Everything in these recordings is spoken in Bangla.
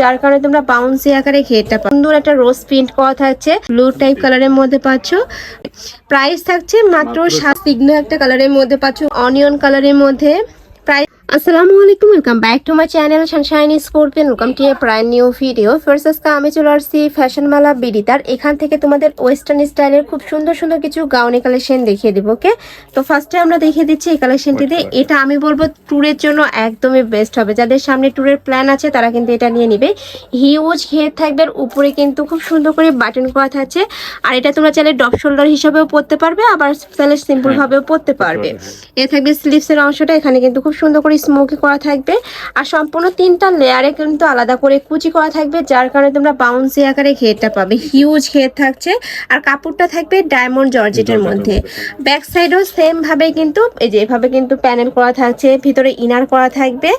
যার কারণে তোমরা বাউন্সি আকারে ঘেরটা পাবে সুন্দর একটা রোজ প্রিন্ট করা থাকছে ব্লু টাইপ কালারের মধ্যে পাচ্ছ। প্রাইস থাকছে মাত্র সাত সিগনো একটা কালারের মধ্যে পাচ্ছ অনিয়ন কালারের মধ্যে। আসসালামু আলাইকুম welcome back to my channel sunshine scorpion welcome to a brand new video first আজকে আমি চলে আসছি ফ্যাশন মালা বিডিতার। এখান থেকে তোমাদের ওয়েস্টার্ন স্টাইলের খুব সুন্দর সুন্দর কিছু গাউনি কালেকশন দেখিয়ে দেবো ওকে তো ফার্স্টে আমরা দেখিয়ে দিচ্ছি এই কালেকশনটিতে এটা আমি বলব ট্যুরের জন্য একদমই বেস্ট হবে। যাদের সামনে ট্যুরের প্ল্যান আছে তারা কিন্তু এটা নিয়ে নিবে। হিউজ ঘের থাকবে আর উপরে কিন্তু খুব সুন্দর করে বাটন করা থাকছে। আর এটা তোমরা চাইলে ডপ শোল্ডার হিসাবেও পরতে পারবে আবার চাইলে সিম্পল ভাবেও পরতে পারবে। এ থাকবে স্লিভসের অংশটা এখানে কিন্তু খুব সুন্দর করে স্মোকি করা থাকবে। আর সম্পূর্ণ তিনটা লেয়ারে কিন্তু আলাদা করে কুচি করা থাকবে যার কারণে তোমরা বাউন্সি আকারে ঘেরটা পাবে। হিউজ ঘের থাকছে। আর কাপড়টা থাকবে ডায়মন্ড জর্জেটের মধ্যে। ব্যাক সাইডও সেম ভাবে কিন্তু এই যে এভাবে কিন্তু প্যানেল করা থাকছে ভিতরে ইনার করা থাকবে।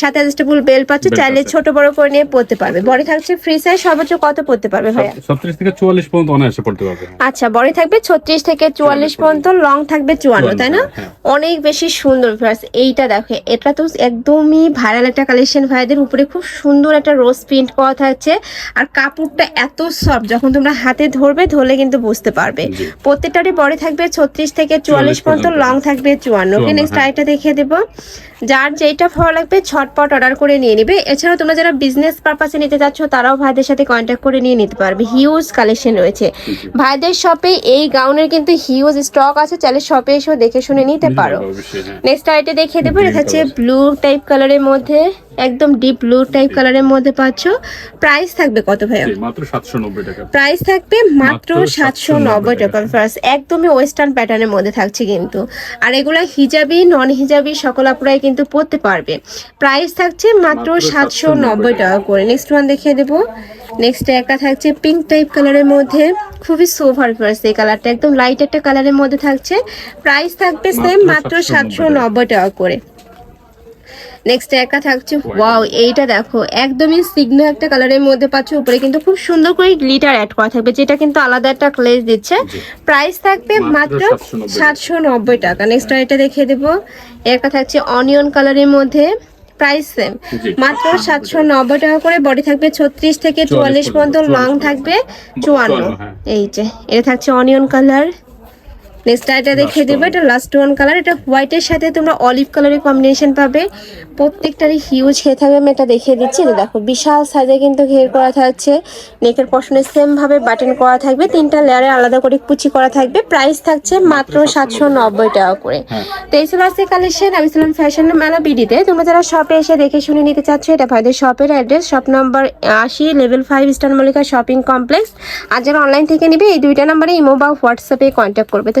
সাথে অ্যাডজাস্টেবল বেল পাচ্ছে চাইলে ছোট বড় করে নিয়ে পরতে পারবে। বডি থাকছে ফ্রি সাইজ সর্বোচ্চ কত পরতে পারবে ভাইয়া? ছত্রিশ থেকে চুয়াল্লিশ পর্যন্ত অনায়াসে পড়তে পারবে। আচ্ছা বডি থাকবে ছত্রিশ থেকে চুয়াল্লিশ পর্যন্ত লং থাকবে চুয়ান্ন তাই না? হ্যাঁ। অনেক বেশি সুন্দর ফ্রাস এইটা দেখো এটা তো একদমই ভাইরাল একটা কালেকশন ভাইদের উপরে খুব সুন্দর একটা রোজ প্রিন্ট করা থাকছে। আর কাপড়টা এত সফট যখন তোমরা হাতে ধরবে ধরলে কিন্তু বুঝতে পারবে। প্রত্যেকটারই বডি থাকবে ছত্রিশ থেকে চুয়াল্লিশ পর্যন্ত। লং থাকবে চুয়ান্ন। ওকে নেক্সট হ্যাঁ। আইটা দেখিয়ে দেবো। যার যেটা ভালো লাগবে ছটপট অর্ডার করে নিয়ে নিবে। এছাড়াও তোমরা যারা বিজনেস পারপাসে নিতে চাচ্ছ তারাও ভাইদের সাথে কন্ট্যাক্ট করে নিয়ে নিতে পারবে। হিউজ কালেকশন রয়েছে। ভাইদের শপে এই গাউনের কিন্তু হিউজ স্টক আছে। চাইলে শপে এসেও দেখে শুনে নিতে পারো। হ্যাঁ। নেক্সট আইটে দেখিয়ে দেবো। এটা হচ্ছে। ব্লু টাইপ কালারের মধ্যে একদম ডিপ ব্লু টাইপ কালারের মধ্যে পাচ্ছ। প্রাইস থাকবে কত ভাইয়া? মাত্র সাতশো নব্বই টাকা। প্রাইস থাকবে মাত্র মাত্র সাতশো নব্বই 790 টাকা। ফার্স্ট একদমই ওয়েস্টার্ন প্যাটার্নের মধ্যে থাকছে কিন্তু। আর এগুলা হিজাবি নন হিজাবি সকল আপুরাই কিন্তু পরতে পারবে। প্রাইস থাকছে মাত্র মাত্র সাতশো 790 নব্বই টাকা করে। নেক্সট ওয়ান দেখিয়ে দেবো। নেক্সট একটা থাকছে পিঙ্ক টাইপ কালারের মধ্যে। খুবই সোভার ফার্স্ট এই কালারটা একদম লাইট একটা কালারের মধ্যে থাকছে। প্রাইস থাকবে সেম মাত্র মাত্র সাতশো 790 নব্বই টাকা করে। নেক্সট একা থাকছে? ওয়াও এইটা দেখো একদমই সিগনো একটা কালারের মধ্যে পাচ্ছ উপরে কিন্তু খুব সুন্দর করে গ্লিটার অ্যাড করা থাকবে যেটা কিন্তু আলাদা একটা ক্লেজ দিচ্ছে। প্রাইস থাকবে মাত্র মাত্র 790 সাতশো নব্বই টাকা। নেক্সট এটা দেখিয়ে দেবো। একা থাকছে অনিয়ন কালারের মধ্যে। প্রাইস সেম মাত্র সাতশো নব্বই টাকা করে বডি থাকবে ছত্রিশ থেকে চুয়াল্লিশ পর্যন্ত লং থাকবে চুয়ান্ন হ্যাঁ। এই যে এটা থাকছে অনিয়ন কালার নেক্সট এটা দেখিয়ে Last দেবো এটা লাস্ট ওয়ান কালার এটা হোয়াইটের সাথে তোমরা অলিভ কালারের কম্বিনেশন পাবে। প্রত্যেকটারই হিউজ ঘের থাকবে আমি এটা দেখিয়ে দিচ্ছি। এই দেখো বিশাল সাইজে কিন্তু ঘের করা থাকছে। নেকের পশনে সেম ভাবে বাটন করা থাকবে। তিনটা লেয়ারে আলাদা করে কুচি করা থাকবে। প্রাইস থাকছে মাত্র সাতশো নব্বই টাকা করে। হ্যাঁ। তো এই ছিল আজকে কালেকশন আমি ছিলাম ফ্যাশন মেলা বিডিতে তোমরা যারা শপে এসে দেখে শুনে নিতে চাচ্ছ এটা ভাইদের শপের অ্যাড্রেস শপ নম্বর আশি level five star Mallika shopping complex আর যারা অনলাইন থেকে নিবে এই দুইটা নাম্বারে ইমো বা হোয়াটসঅ্যাপে কন্ট্যাক্ট করবে। তো